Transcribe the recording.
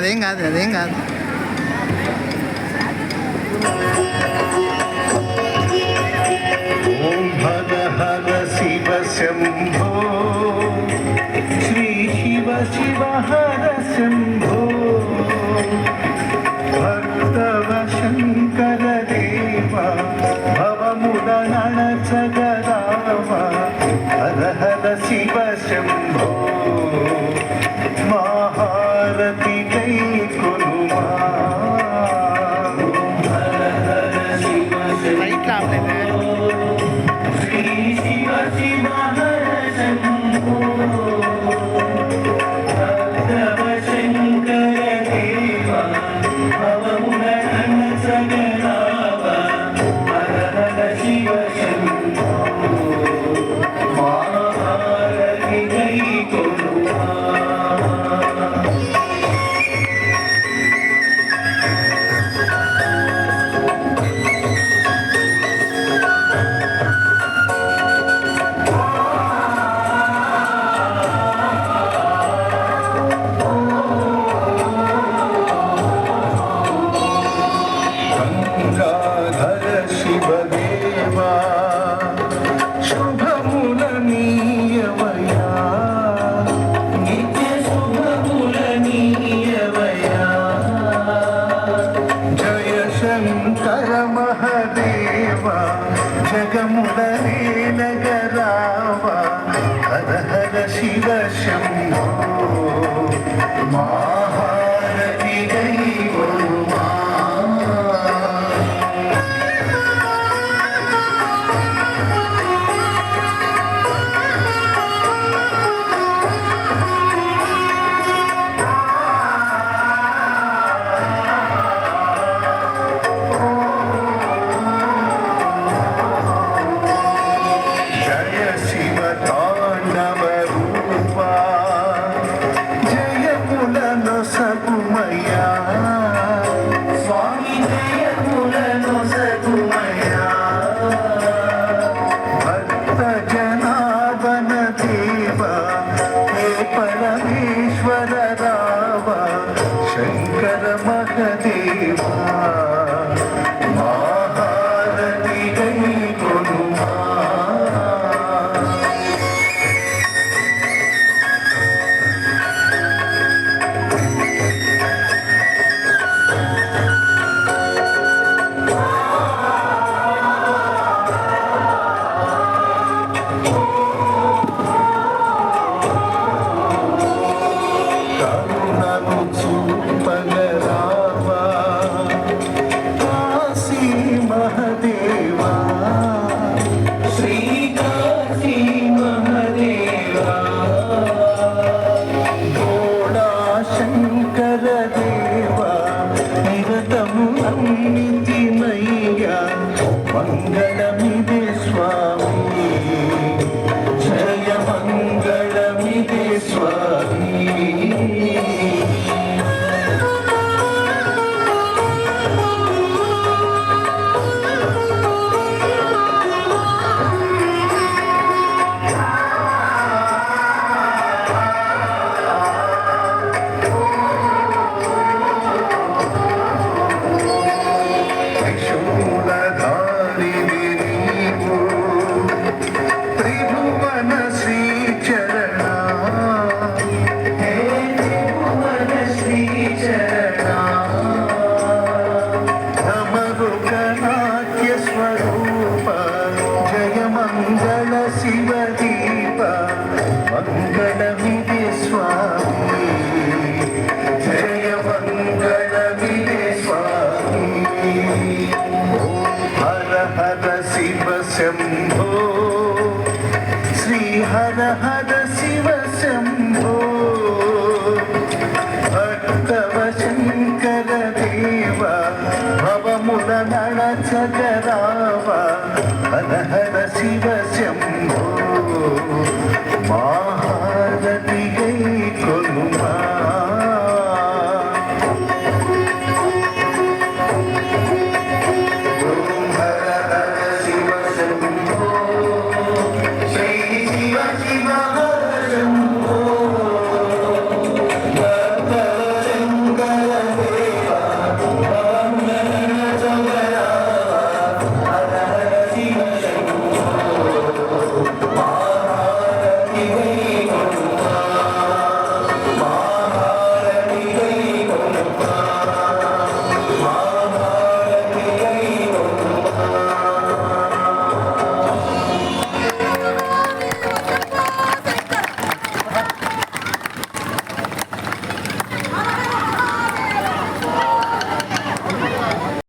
venga, venga. Shiva. Shiva Shambhu. స్వాగతము అందించినయ్యా మంగళమిదే Swamy. Jaya మంగళమిదే Swamy.